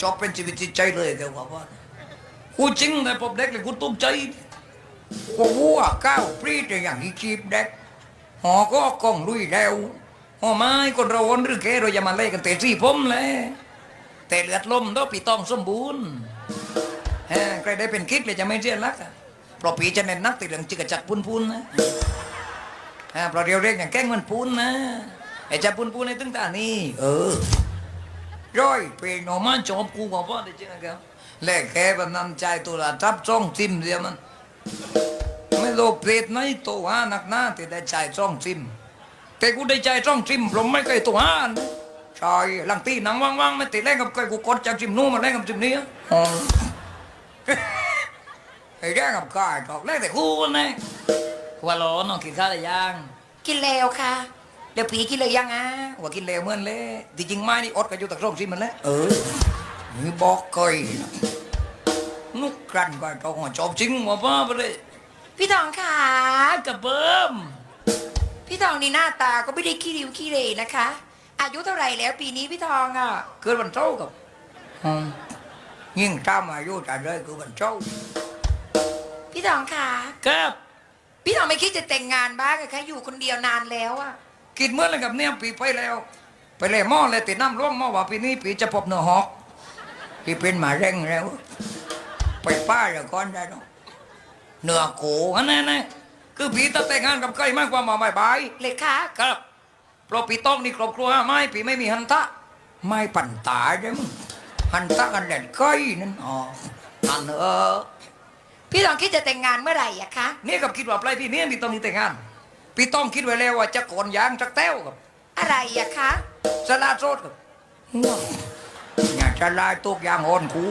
จอบเป็นชีวิตจิตใจเลยแกว่าว่ากูจริงแต่พบเด็กเลยกูตกใจกูวัวก้าวปรีดอย่างอีชีพเด็กหอก็กล้องลุยแล้วหอไม้คนเราวนหรือแกเราอย่ามาเล่กันเตะซี่ผมเลยแต่เลือดลมต้องปีต้องสมบูรณ์ฮ้ใครได้เป็นคิดเลยจะไม่เสียนรักอะเพราะปีจะเน้นนักติดเรื่องจิกจักปุนปุนๆนะฮะเพราะเรียวเรียกอย่างแก้งมันปุนนะไอ้จะปุนปุนในตึ้งตานี่เออ ร้อยเพลงหน่อมันจบกูบอกว่าได้จริงนะครับแลกแค่บันนำใจตัวละทับจ้องซิมเดียวมัน ไม่โลภเพลดไหนตัวหาหนักหน้าที่ได้ใจจ้องซิม แต่กูได้ใจจ้องซิมผมไม่เคยตัวหานะใช่หลังตีหนังว่างๆไม่ติดแรงกับใครกูกดจากซิมนู้นมาแรงกับซิมนี้ไอ้แรงกับใครดอกแรงแต่กูนะว่าหลอน้องกินข้าวหรือยังกินแล้วค่ะ เดี๋ยวผีกินเลยยังอะว่ากินเลวเหมือนเลยที่จริงไม่นี่อดกันอยู่ตะกร้องซิมันแล้วเออนี่บอกเคยนะนุกกรันก็ต้องจบจริงว่าบ้าไปเลยพี่ทองค่ะกระเบิ่มพี่ทองนี่หน้าตาก็ไม่ได้ขี้ริ้วขี้เหร่นะคะ อายุเท่าไหร่แล้วปีนี้พี่ทองอะเกิดวันเช้าร์กับอืมยิ่งตามอายุจะเลยคือวันเช้าร์พี่ทองค่ะครับพี่ทองไม่คิดจะแต่งงานบ้างเหรอคะอยู่คนเดียวนานแล้วอะ กินเมื่อไรกับเนี่ยปีไปแล้ว ไปเลยหม้อเลยติดน้ำร่วงหม้อว่าปีนี้ปีจะพบเนื้อหอกที่เป็นหมาเร่งแล้วไปป้าแล้วก่อนได้เนาะเนื้อโกอันนั้นนะคือผีตะแต่งงานกับใครมากกว่าหมาบายเลยคะครับเพราะปีต้องนี่ครอบครัวไม่ปีไม่มีหันตะ ไม่ปั่นตาได้มึงหันตะกันแหลนก้อยนั่นอ๋ออันเออพี่ทองคิดจะแต่งงานเมื่อไหร่อะคะนี่กับคิดว่าปลายพี่นี้พี่ต้องมีแต่งงาน พี่ต้องคิดไว้แล้วว่าจะโกนยางจักแต้วกับ อะไรอะคะสลาโซดกับว้าวอย่าจะลายตุกยางอ่อนคู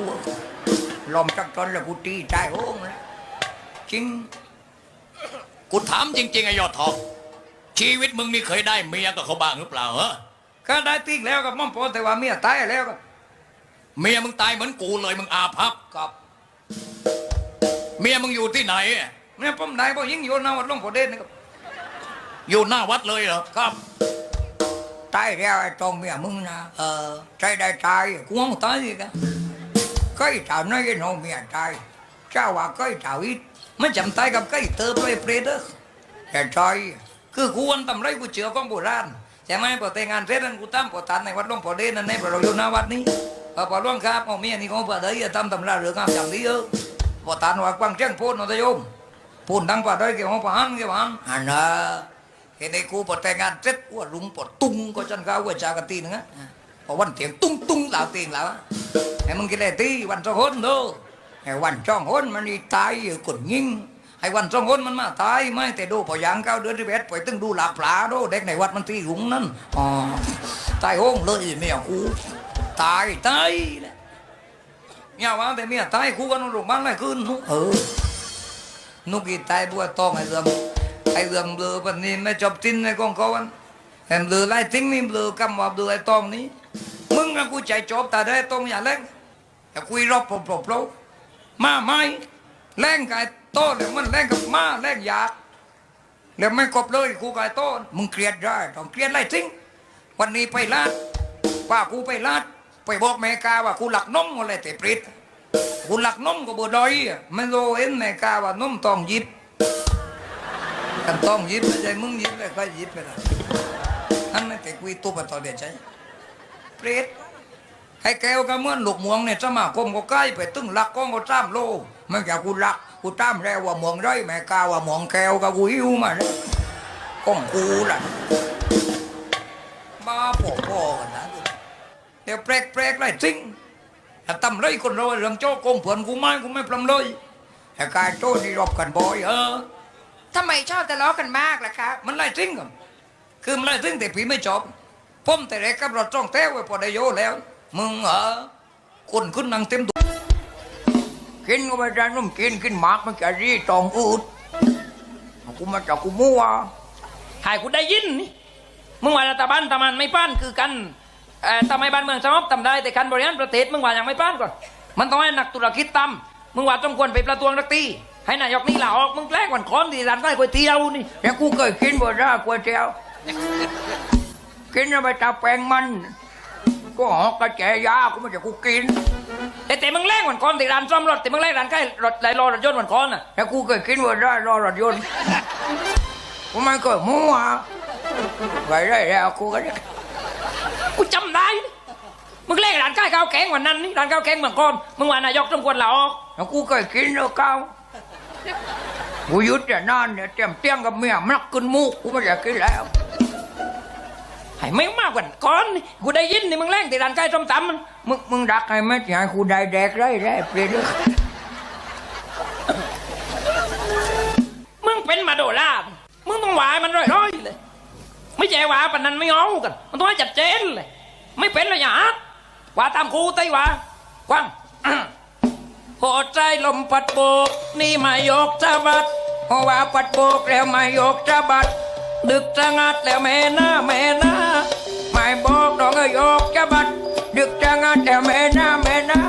ลมจักจนแล้วกูตีใจโอ้งแล้วจริงกูถามจริงๆไอ้ยอดทองชีวิตมึงนี่เคยได้เมียกับเขาบ้างหรือเปล่าเหรอก็ได้ติ๊กแล้วกับม่อมโพแต่ว่าเมียตายแล้วกับเมียมึงตายเหมือนกูเลยมึงอาภัพกับเมียมึงอยู่ที่ไหนเนี่ยผมได้บ่ยิงโยนนาวัดหลวงพ่อเด่นนะครับ อยู่หน้าวัดเลยเหรอครับตายแล้วไอ้ตรงเมียมึงนะเออใจได้ตายกูงตายอีกอะก็ไอ้เจ้าน้อยน้องเมียตายเจ้าว่าก็ไอ้เจ้าอีกมันจำตายกับก็ไอ้เติบเลยเปรตเด้อแต่ใจคือกูวันทำไรกูเชื่อของโบราณใช่ไหมพอแต่งงานเสร็จนั้นกูตั้มพอตันในวัดหลวงพ่อเด่นนั่นในพระเราอยู่หน้าวัดนี้พอพอหลวงครับเอาเมียนี่ของพระเดียทำตำราเรื่องงามอย่างนี้เออพอตันว่ากวางเจ้งพูดนนทโยมพูดดังพระเดียเกี่ยวกับพระหันเกี่ยวกับหันอันน่ะ เห็นไอ้กูพอแต่งงานเสร็จว่าลุงปอดตุ้งก็จันก้าวว่าจากกันตีนึงอะพอวันเตียงตุ้งตุ้งเหล่าตียงเหล่าไอ้มึงกินอะไรตีวันสองคนโดไอ้วันสองคนมันนี่ตายอยู่คนยิงไอ้วันสองคนมันมาตายไม่แต่ดูพอยางเก้าเดือนที่เบ็ดไปตึงดูหลากปลาโดเด็กในวัดมันตีหุงนั่นอ๋อตายห้งเลยเมียกูตายตายแหละเนี่ยว่าแต่เมียตายกูกันโรงพยาบาลอะไรขึ้นนุเออนุกอีตายบัวตองไอ้เรื่อง ไอ้เรื่องเบลอปันนี้ไม่จบทิ้นในกองเขาวันแหมเบลอไล่ทิ้งนี่เบลอกำว่าเบลอไอ้ตองนี้ มึงกับกูใจจบแต่ได้ตองอย่าเล่นอย่าคุยรอบปลบปลบลบมาไม่แรงกับไอ้โต้เลยมันแรงกับมาแรงอยากแล้วไม่กบเลยกูกับไอ้โต้มึงเครียดได้ต้องเครียดไล่ทิ้ง วันนี้ไปลาดว่ากูไปลาดไปบอกแม่กาว่ากูหลักนมอะไรแต่ปริดกูหลักนมก็บ่ดอยอะไม่รู้เห็นแม่กาว่านมตองยิบ กันต้องยิบไม่ใช่มึงยิบเลยก็ยิบไปละนั่นไม่แต่คุยตัวปตอเดียใช่เปรตให้แก้วก็เหมือนลูกมวงเนี่ยสมาคมก็ใกล้ไปตึงหลักก้องก็ตามโลมันอยากกูรักกูตามแล้วว่ามวงไรแม่กาว่ามวงแก้วก็กูหิวมาเนี่ยก้องกูล่ะบ้าพ่อพ่อกันนะเดี๋ยวแปลกแปลกๆไรจริงแต่ตำไรคนเราเรื่องโจ้กงเผื่อนกูไม่กูไม่ปลำเลยแต่กายโจ้นี่รบกันบ่อยเออ ทำไมชอบทะเลาะกันมากล่ะคะมันไล่ทิ้งกันคือมันไล่ทิ้งแต่ผีไม่จบผมแต่แรกกับรถจ้องแต้วไว้พอได้โยแล้ว มึงเหรอคนขึ้นนั่งเต็มตัวกินก็ไม่ได้นุ่มกินกินหมากมันจะรีตองอืดกูมาจากกูมั่วหายกูได้ยินนี่มึงว่ารัฐบาลตะมันไม่ป้านคือกันเอ่อทำไมบ้านเมืองสงบทำได้แต่การบริหารประเทศมึงว่ายังไม่ป้านก่อนมันต้องให้นักธุรกิจตำมึงว่าต้องควรไปประท้วงรักตี ให้นายกนี่ลาออกมึงแกล้งวันคอนที่ร้านใกล้ก๋วยเตี๋ยวนี่แล้วกูเคยกินบ่ได้ก๋วยเตี๋ยวกินแล้วไปตาแปลงมันก็หอกกระแจยากูไม่จะกูกินแต่แต่มึงแรงเหมือนก่อนที่ร้านซ่อมรถแต่มึงแรงร้านใกล้รถไหลรอรถยนต์เหมือนก่อนน่ะแต่กูเคยกินว่าได้รอรถยนต์กูไม่เคยมั่วไปได้แล้วกูก็ได้กูจำได้นี่มึงแรงร้านใกล้ข้าวแกงวันนั้นนี่ร้านข้าวแกงเหมือนก่อนมึงว่านายกสมควรลาออกแล้วกูเคยกินแล้วเก้า กูหยุดแต่นานเนี่ยเตรียมเตี้ยงกับเมียมันนักกินมูกกูไม่อยากกินแล้วให้ไม่มากกว่าก่อนนี่กูได้ยินนี่มึงแรงที่ร้านใกล้ส้มตำมันมึงมึงดักให้ไหมที่ให้กูได้แดกได้ได้เปลี่ยนเลยมึงเป็นมาโดราบมึงต้องหวายมันร้อยๆเลย ไม่ใช่หวาปานนั้นไม่เอากัน มันต้องให้จัดเจนเลย ไม่เป็นเลยอย่าฮักหว่าตามครูไต้หว่ากว้างโหดใจลมพัดโบก นี่มายกสะบัดเพราะว่าปัดโบกแล้วมายกจะบัด ดึกจะงัดแล้วแม่หน้าแม่หน้าไม่บอกดอกก็ยกจะบัด ดึกจะงานแต่แม่หน้าแม่หน้า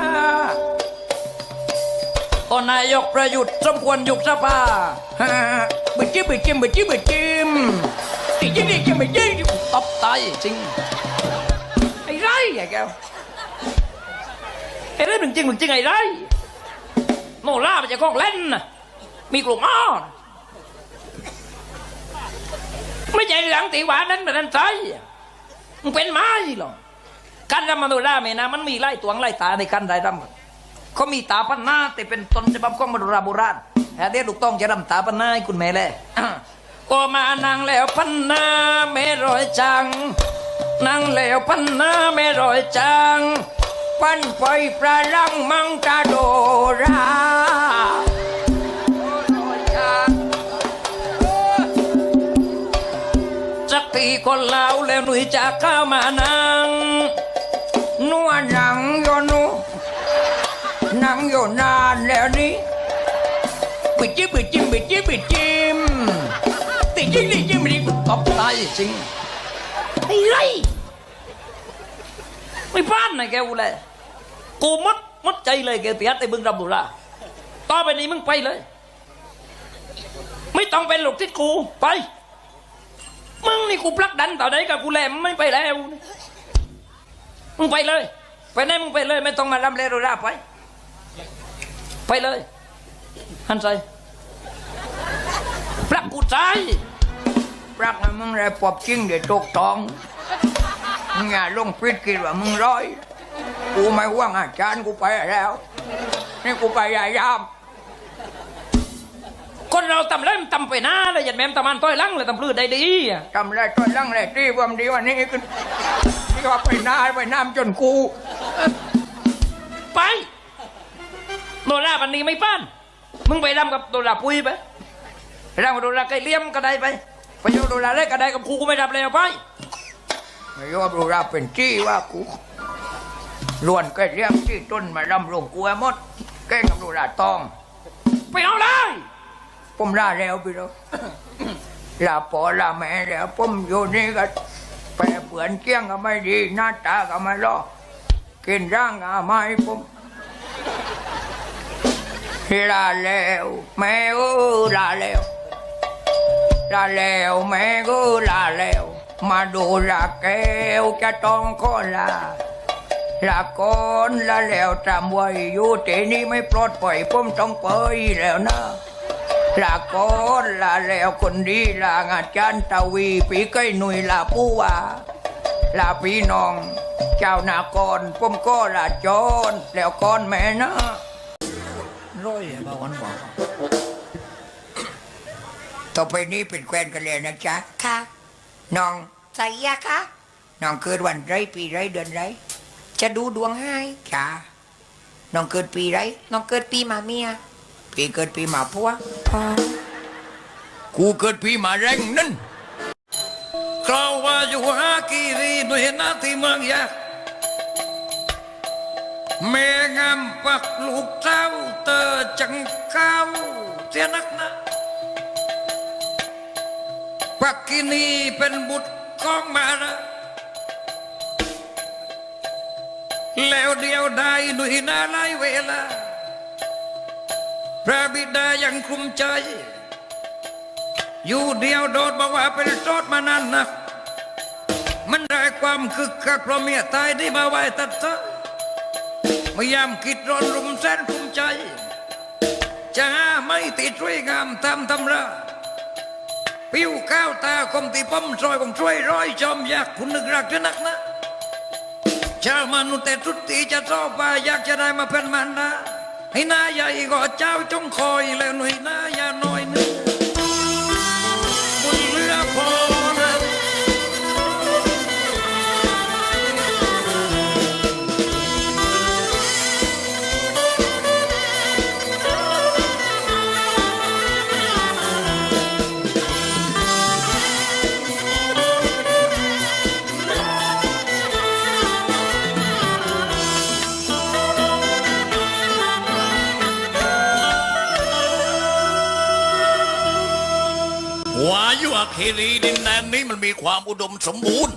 ก็นายกประยุทธ์สมควรยุบสภาฮ่าบึดจิ้มบึดจิ้มบึดจิ้มบึดจิ้มติจิ้มติจิ้มบึดจิ้มตบตายจริงไอ้ไรไอ้แกวไอ้ไรมึงจริงมึงจริงไอ้ไร โนล่ามันจะกล้องเล่นนะมีกลุ่มอ้อไม่ใช่หลังตีหวานนั้นแบบนั้นใจมึงเป็นไม้หรอกการรำมโนล่าเมนะมันมีไล่ตวงไล่ตาในการได้รำเขามีตาปันหน้าแต่เป็นตนฉบับของมโนราโบราณแต่เดี๋ยวลูกต้องจะรำตาปันหน้าให้คุณแม่เลยก็มานั่งแล้วพันหน้าไม่รอยจังนั่งแล้วพันหน้าไม่รอยจัง ปั้นไปปลาลังมังตาโดราสักทีคนเล่าแล้วหนุ่ยจะเข้ามานั่งนัวหนังโยนุหนังโยนานแล้วนี่บึดจิ้มบึดจิ้มบึดจิ้มบึดจิ้มติจิ้มติจิ้มติดตบตายจริงไอ้ไรไม่พลาดนะแกกูเลย กูมัดมัดใจเลยแกเตียแต่บึงรำบุราต่อไปนี้มึงไปเลย ไม่ต้องเป็นลูกที่กูไป มึงนี่กูปลักดันต่อไหนกับกูแลมไม่ไปแล้ว มึงไปเลย ไปไหนมึงไปเลย ไม่ต้องมารำเลโรราไป ไปเลยหันใจปลักกูใจรักมึงไรปอบจริงเดี๋ยวตกทองงอย่าลงพิษกินว่ามึงร้อย กูไม่ว่างอาจารย์กูไปแล้ว นี่กูไปยายาม คนเราตำเล่มตำไปหน้าเลยยันแม่มตำมันต้อยลังเลยตำพลืดได้ดีอะทำไรตัวลังไรที่ความดีวันนี้ขึ้นที่ว่าไปหน้าไปน้ำจนกู ไปโนราบันนี้ไม่ป้าน มึงไปรำกับโนราปุยไปรำกับโนราไก่เลี้ยมก็ได้ไป ไปโยนโนราเล็กก็ได้กับครูกูไม่รับเลยเอาไปไม่ยอมรู้รับเป็นจี้ว่ากู ล้วนก็เรียกจี้ต้นมาลำลงกูให้หมด แกล้งกับรูราตอง ไปเอาเลยผมลาแล้วพี่น้อง ลาปอลาแม่แล้วผมอยู่นี่ก็แปรเปือนเกี้ยงก็ไม่ดี หน้าตาก็ไม่รอกินร่างอาไม่ผมลาแล้วแม่เออลาแล้ว ลาแล้วแม่ก็ลาแล้ว มาดูลาแก้วจะต้องขอลา ลาก่อนลาแล้วจำไว้อยู่ที่นี่ไม่ปลอดปล่อยผมต้องไปแล้วนะลาก่อนลาแล้วคนดีลางอาจารย์ตาวีปีใกล้หนุ่ยลาผู้ว่าลาพี่น้อง เจ้านากรผมก็ลาจรแล้วก่อนแม่นะร้อยบาวันบอกต่อไปนี้เป็นแควนกันเลยนะจ๊ะค่ะน้องใส่ยาคะน้องเกิดวันไรปีไรเดือนไร จะดูดวงให้จ้าน้องเกิดปีไรน้องเกิดปีหมาเมียปีเกิดปีหมาพัวอ๋อกูเกิดพี่มาแรงนั่นคราวว่าอยู่หากีรีหน่วยนาที่เมืองยากแม่งามปักลูกเจ้าเตอจังข้าวเสียนักนะปักกินีเป็นบุตรของมานะ แล้วเดียวได้หนุ่ยนาไลายเวลา พระบิดายังคลุมใจ อยู่เดียวโดดบอกว่าเป็นโสดมานานนัก มันได้ความคึกคักเพราะเมียตายที่มาไหวตัดซะพยายามคิดร้อนรุมแสนภูมิใจ จะหาไม่ติดช่วยงามทำทำราผิวข้าวตาคมตีป้อมซอยของช่วยร้อยจอมอยากคุณนึกรักจะนักนะ ชาวมนุษย์แต่ทุกทีจะชอบไปอยากจะได้มาเป็นมันนะให้น้าใหญ่ก็เจ้าจงคอยแล้วหน่วยหน้าย่าโน ครีดินแดนนี้มันมีความอุดมสมบูรณ์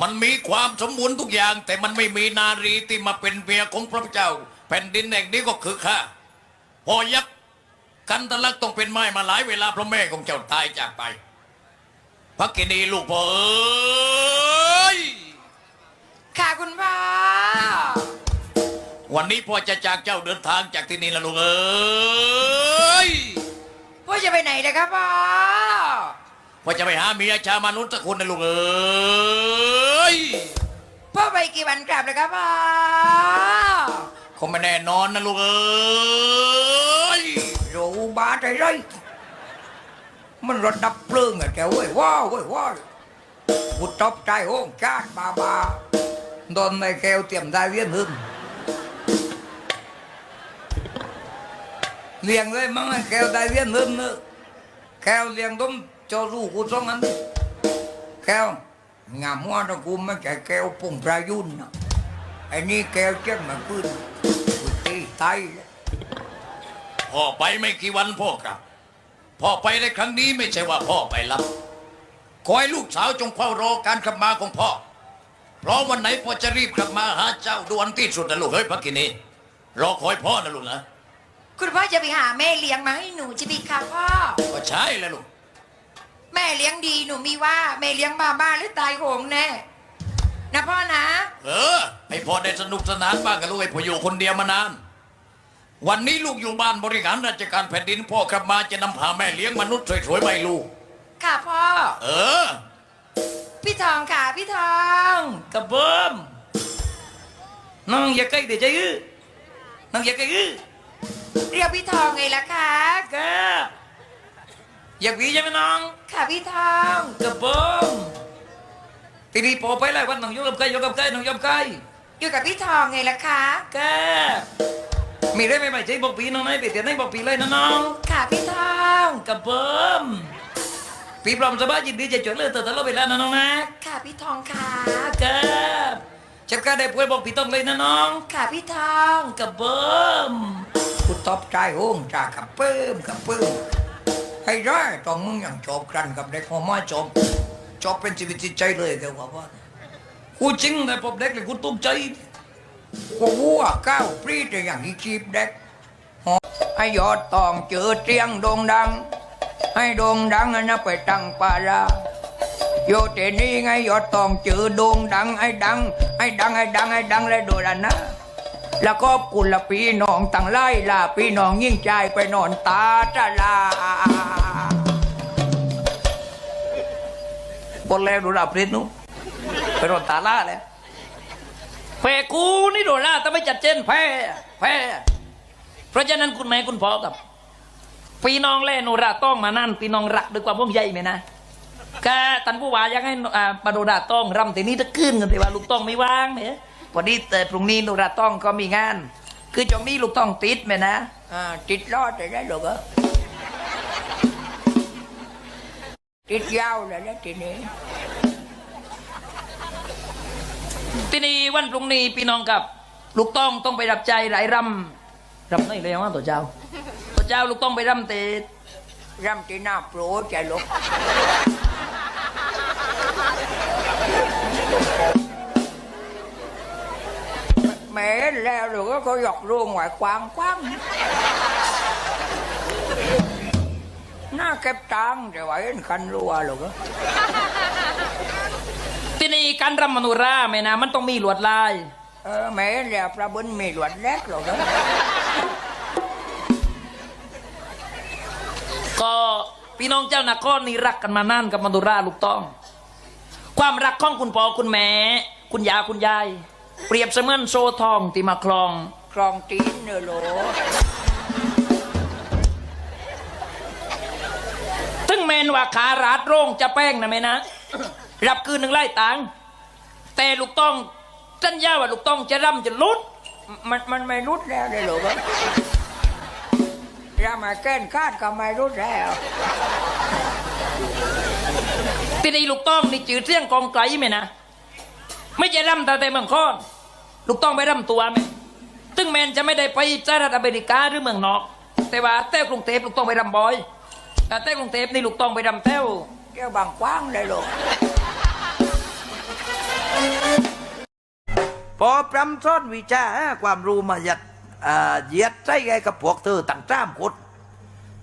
มันมีความสมบูรณ์ทุกอย่าง แต่มันไม่มีนารีที่มาเป็นเมียของพระเจ้า แผ่นดินแห่งนี้ก็คือข้าพอยักษ์กันตะลักต้องเป็นไม้มาหลายเวลาเพราะแม่ของเจ้าตายจากไปพระกินีลูกพ่อเอ้ยค่ะคุณพ่อวันนี้พ่อจะจากเจ้าเดินทางจากที่นี่ละลูกเอ้ยพ่อจะไปไหนนะครับพ่อ พ่อจะไปหาเมียชาวมนุษย์สักคนนะลูกเอ้ยพ่อไปกี่วันกลับนะครับพ่อคงไม่แน่นอนนะลูกเอ้ยรู้บ้าใจไรมันรถดับเพลิงอะแกเว้ยว้าวเว้ยว้าวกูตบใจโอ้งชาติบาบาโดนไม่แก้วเตรียมได้เวียนหึงเลี้ยงเลยมั้งไอ้แก้วได้เวียนหึงเนอะแก้วเลี้ยงต้ม จอรูกูสองอันแก้วงามว่าตะกูไม่ใช่แก้วปุ่งประยุนนะไอ้นี่แก้วเจ้ามาปืนกูตีตายเลยพ่อไปไม่กี่วันพ่อกลับ พ่อไปในครั้งนี้ไม่ใช่ว่าพ่อไปรับขอให้ลูกสาวจงเฝ้ารอการกลับมาของพ่อ เพราะวันไหนพ่อจะรีบกลับมาหาเจ้าด่วนที่สุดนะลูกเฮ้ยพักกินีรอคอยพ่อนะลูกนะ คุณพ่อจะไปหาแม่เลี้ยงมาให้หนูจะดีค่ะพ่อ ก็ใช่แล้วลูก แม่เลี้ยงดีหนูมีว่าแม่เลี้ยงบ้าบ้าหรือตายโหงแน่นะพ่อนะ เออให้พ่อได้สนุกสนานบ้างกับลูกไอ้พ่ออยู่คนเดียวมานาน วันนี้ลูกอยู่บ้านบริหารราชการแผ่นดินพ่อกลับมาจะนำพาแม่เลี้ยงมนุษย์สวยๆมาให้ลูก ค่ะพ่อ เออ พี่ทองค่ะพี่ทองกระเบิ่มน้องอย่าใกล้เดี๋ยวจะยื้อน้องอย่าใกล้ยื้อเรียกพี่ทองไงล่ะคะแก อยากหวีใช่ไหมน้องค่ะพี่ทองกระเบิ่มทีนี้พอไปแล้ววันน้องอยกกับใครอยกกับใครน้องอยกกับใครอยู่กับพี่ทองไงล่ะคะแกมีได้ไหมไม่ใช่บอกปีน้องไหนไปเตียนให้บอกปีเลยนะน้องค่ะพี่ทองกระเบิ่มปีปลอมสบายยินดีจะจดเลยเติร์ดตลอดเวลานะน้องนะค่ะพี่ทองค่ะแกจัดการได้ป่วยบอกปีต้องเลยนะน้อง ค่ะพี่ทองกระเบิ่มกูตบใจโฮงจากกับเพิ่มกับเพิ่มให้ได้ตอนมึงอยังจบกันกับเด็กหัวไม้จบจบเป็นชีวิตจิตใจเลยแกว่าว่ากูจริงแต่พบเด็กเลยกูตุ้มใจกูวัวก้าวปรีดอย่างที่ชีพเด็กหอให้ยอดตองเจอเตียงโด่งดัง ให้โด่งดังนะไปตั้งปาราโยเตนี่ไงยอดตองเจอโด่งดังให้ดังให้ดังให้ดังให้ดังเลยโดยละนะแล้วก็กุลพี่น้องต่างไล่ลาพี่น้องยิ่งใจไปนอนตาจะลา บนแล้วดูดับฤทธิ์นุไปนอนตาล่าแล้วแพ้กูนี่โดนล่าแต่ไม่จัดเจนแพ้แพ้เพราะฉะนั้นคุณแม่คุณพ่อกับพี่น้องเล่นโนราต้องมานั่นพี่น้องรักด้วยความว่องใยไหมนะกะตันผู้ว่าอยากให้อ่าปาโนราต้องรำทีนี้จะขึ้นกันแต่ว่าลูกต้องไม่ว่างเนี่ยพอดีแต่พรุ่งนี้โนราต้องก็มีงาน คือจงนี้ลูกต้องติดไหมนะอ่าติดรอดเลยนะลูกเออ ติดยาวเลยนะทีนี้ทีนี้วันพรุ่งนี้พี่น้องกับ ลูกต้องต้องไปรับใจหลายรำรำไหนเลยว่าตัวเจ้า ตัวเจ้าลูกต้องไปรำเตะรำที่หน้าโปรใจลูกแม่แล้วลูกก็เขาหยอกร่วงไหวกวางกว้าง เก็บตังค์จะไหวคันรัวลูกเอ้ยทีนี้การรำมโนราแม่นะมันต้องมีลวดลาย เออแม่เรียกพระบุญมีหลวดแรกหรอกนะก็พี่น้องเจ้านครนี่รักกันมานานกับมโนราลูกต้อง ความรักของคุณพ่อคุณแม่คุณยาคุณยาย เปรียบเสมือนโซทองที่มาคลอง คลองตีนเนอะโหล แมนว่าขาราดโร่งจะแป้งนะแม่นะ รับคืนหนึ่งไล่ตังแต่ลูกต้องสัญญาว่าลูกต้องจะร่ำจะลุดมันมันไม่รุดแล้วเลยหรอกนะรามาแก้นคาดก็ไม่รุดแล้วทีนี้ลูกต้องนี่จืดเสียงกองไกลไหมนะ ไม่ใช่ร่ำแต่แต่เมืองคอนลูกต้องไปร่ำตัวไหมถึงแมนจะไม่ได้ไปสหรัฐอเมริกาหรือเมืองนอก แต่ว่าแต้วกรุงเทพลูกต้องไปร่ำบ่อย แต่แต้วกรุงเทพนี่ลูกต้องไปร่ำแต้วเจ้าบางกว้างเลยหรอกพอปรำซ้อนวิชาหาความรู้มายัดอ่าเหยียดใส่ไงกับพวกเธอต่างจ้ามคน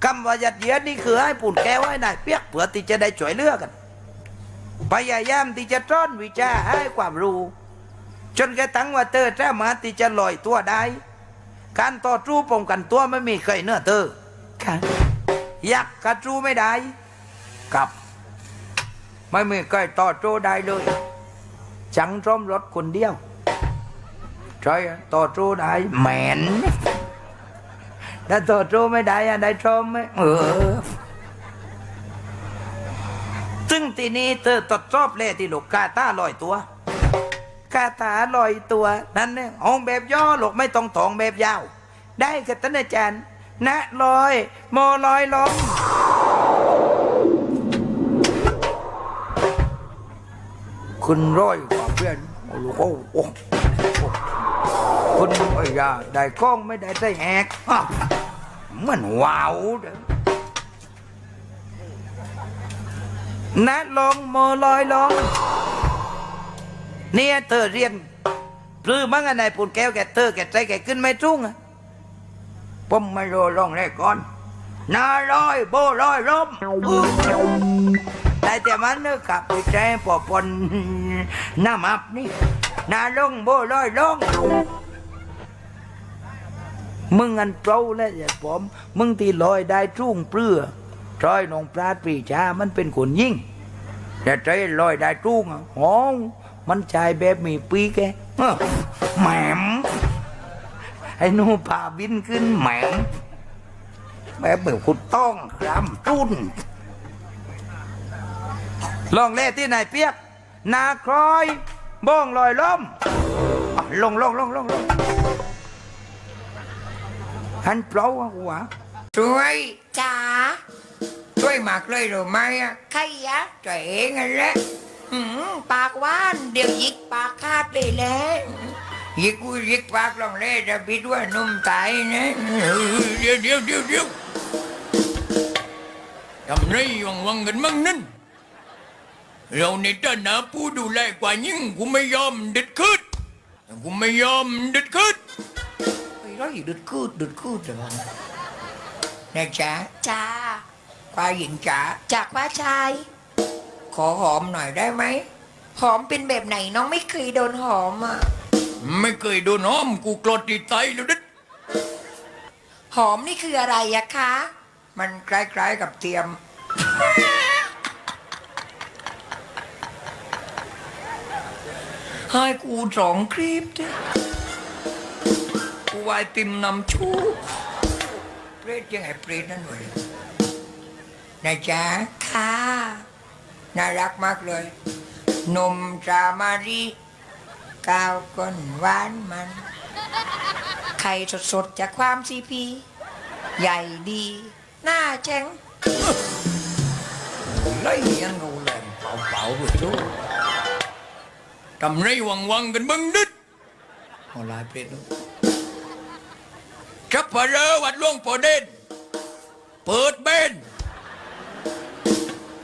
คำว่ายัดเยียดนี่คือให้ปุ่นแก้วให้นายเปียกเผื่อที่จะได้ช่วยเหลือกันพยายามที่จะซ้อนวิชาให้ความรู้ จนกระทั่งว่าเธอสามารถที่จะลอยตัวได้ การต่อสู้ป้องกันตัวไม่มีใครเนื้อเธอค่ะ ยักษ์กระสู้ไม่ได้กับ ไม่มีใครต่อสู้ได้เลยจังร่มรถคนเดียวใช่ต่อสู้ได้แมนถ้าต่อสู้ไม่ได้อะได้ชมไหมเออซึ่งทีนี้เธอตดสอบเลยที่ลูกกาตาลอยตัวกาตาลอยตัว นั่นเนี่ยองแบบย่อหลกไม่ต้องถองแบบยาว ได้กับท่านอาจารย์ นะลอย โมลอยลงคุณร้อยกว่าเพื่อนโอ้โหโอ้โหคุณไอ้ยาได้กล้องไม่ได้ได้แหกเหมันว้าวเด้อนะลองโมลอยลองเนี่ยเธอเรียนปลื้มบ้งอันไหนปุ่นแก้วแกเธอแกใจแกขึ้นไม่ trung อะ ผมไม่รู้ลองแรกก่อนนาลอยโบลอยล้มได้แต่มันเนอะขับไปใจปอปนหน้ามับนี่น้าลงโบลอยลงมึงอันเปล่าแล้วอย่าผม มึงที่ลอยได้ทุ่งเปลือจอยนองปราดปรีชามันเป็นคนยิ่งแต่ใจลอยได้ทุ่งอ่อ้มันชายแบบมีปีแกแหม ไอ้หนูพาบินขึ้นแหมมแบบเหมือนคุณต้องรำจุนลองเล่ที่ไหนเปียก นาครอยบ้องลอยล้มอะลงลงลงลงลงหันเปล่าอะหัวช่วยจ๋าช่วยมากเลยหรือไม่อะใครยะตัวเองนั่นแหละหืมปากว่านเดี๋ยวยิกปากคาดเลยแหละ ยิกกูยิกปากลองเล่จะพิดว่านุ่มตายนะเดี๋ยวเดี๋ยวเดี๋ยวเดี๋ยวทำไรวังวังกันมั่งนั่นเราในฐานะผู้ดูแลกว่ายิ่งกูไม่ยอมเด็ดขืดกูไม่ยอมเด็ดขืดไอ้ไรเด็ดขืดเด็ดขืดเหรอนะจ๊ะจ้าควายหญิงจ๋าจากว่าชาย ขอหอมหน่อยได้ไหมหอมเป็นแบบไหนน้องไม่เคยโดนหอมอะ ไม่เคยโดนหอมกูกรดติดใจแล้วดิหอมนี่คืออะไรอะคะ มันคล้ายๆกับเทียม ให้กูสองคลิปดิกูวายติมนำชูเปรตยังไงเปรตนั่นเลยนะจ๊ะค่ะ น่ารักมากเลย นมจามารี กาวก้นหวานมัน ไข่สดๆจากความซีพี ใหญ่ดี หน้าแจ้ง lấy ăn ngủ làm bảo bảo vừa chú cầm rây hoàng hoàng gần bưng đít họ lại biết đó chấp vào rơ vặt luôn phổ đen bớt bên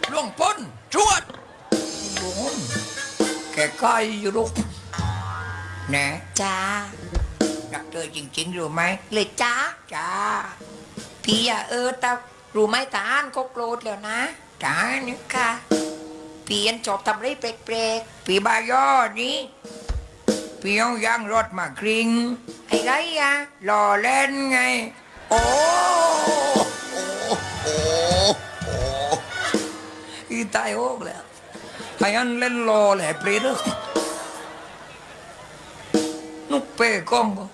luôn phun chuột luôn kẻ coi vô lúc nè จ้า đặt chơi chỉnh chỉnh rồi mày เลยจ้า chà พี่อะเออแต่รู้ไหมตาอ่านก็โกรธแล้วนะ chà nữa ค่ะปีอันจอบทำไรแปลกปีบายอนี้ปีเอายางรถมากริงๆไอ้ไรอะหล่อเล่นไงโอ้อีตายโอกแล้วไอ้อันเล่นรอแหละเปรตเอ้ย นุกเป้กล้องบ่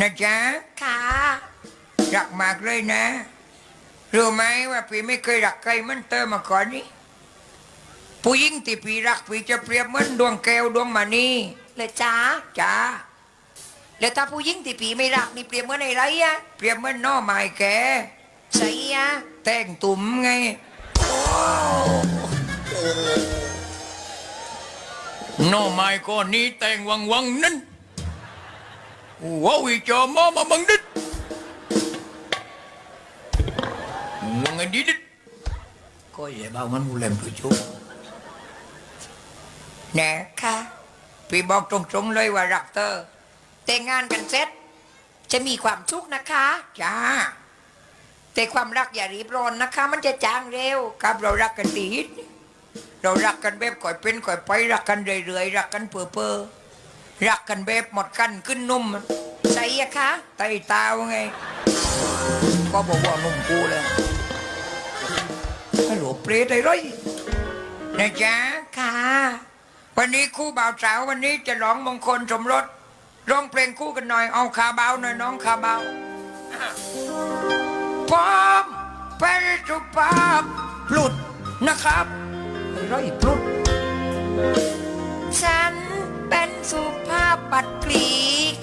นะจ๊ะค่ะรักมากเลยนะ รู้ไหมว่าพี่ไม่เคยรักใครเหมันเตอมาก่อนนี้ผู้หญิงที่พี่รักพี่จะเปรียบเหมือนดวงแก้วดวงมณีเลยจ้าจ้าแล้วถ้าผู้หญิงที่ปีไม่รักนี่เปรียบเหมื่อนไอ้ไรอะเปรียบเหมือนหน้อไม้แกใช่อะแต่งตุ่มไงหน้อไม้ก้อนนี้แต่งวังวังนั้น ว้าวอีจอมอมาบังดิดวังไงดิดก็อย่าบ้ามันกูเล่มตัวชุบแน่ค่ะพี่บอกตรงๆเลยว่ารักเธอแต่งงานกันเสร็จ จะมีความสุขนะคะจ้าแต่ความรักอย่ารีบร้อนนะคะ มันจะจางเร็วครับเรารักกันดีเรารักกันแบบก่อยเป็นก่อยไปรักกันเรื่อยๆรักกันเปื่อเปื่อๆ รักกันแบบหมดกันขึ้นนุ่มใช่อะคะไตตาวไง ก็บอกว่านุ่มกูเลยฮัลโหลเปรตไอ้ไรนะจ๊ะค่ะ วันนี้คู่บ่าวสาววันนี้จะร้องมงคลสมรสร้องเพลงคู่กันหน่อย เอาคาเบาหน่อยน้องคาเบาพร้อมเป็นสุภาพพลุดนะครับไอ้ไรพลุดฉันเป็นสุภ ปัดกรี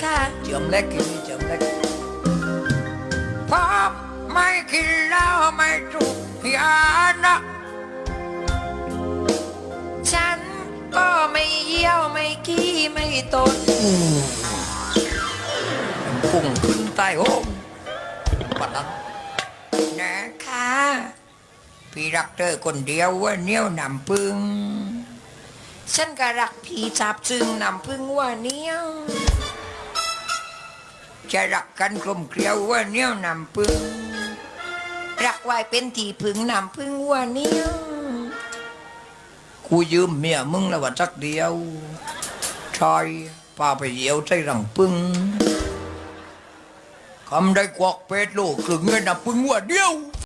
ค่ะจิมเล็กกินนี่เจิมเล็กพร้อไม่กินเหล้าไม่ถูกยานะฉันก็ไม่เยี่ยวไม่ขี้ไม่ตดพุ่งขึ้นใต้โฮมปัดนั้นนะค่ะพี่รักเธอคนเดียวว่าเนี่ยวนำพึ่ง ฉันก็รักผีจับจึงนำพึ่งว่าเนี้ยว จะรักกันกลมเกลียวว่าเนี่ยวนำพึ่ง รักไว้เป็นทีพึ่งนำพึ่งว่าเนี้ยวกูยืมเมียมึงแล้วว่าจักเดียวชอยพาไปเยี่ยวใจรังพึ่งคำได้กวักเป็ดลูกครึ่งเงินนำพึ่งว่าเดียว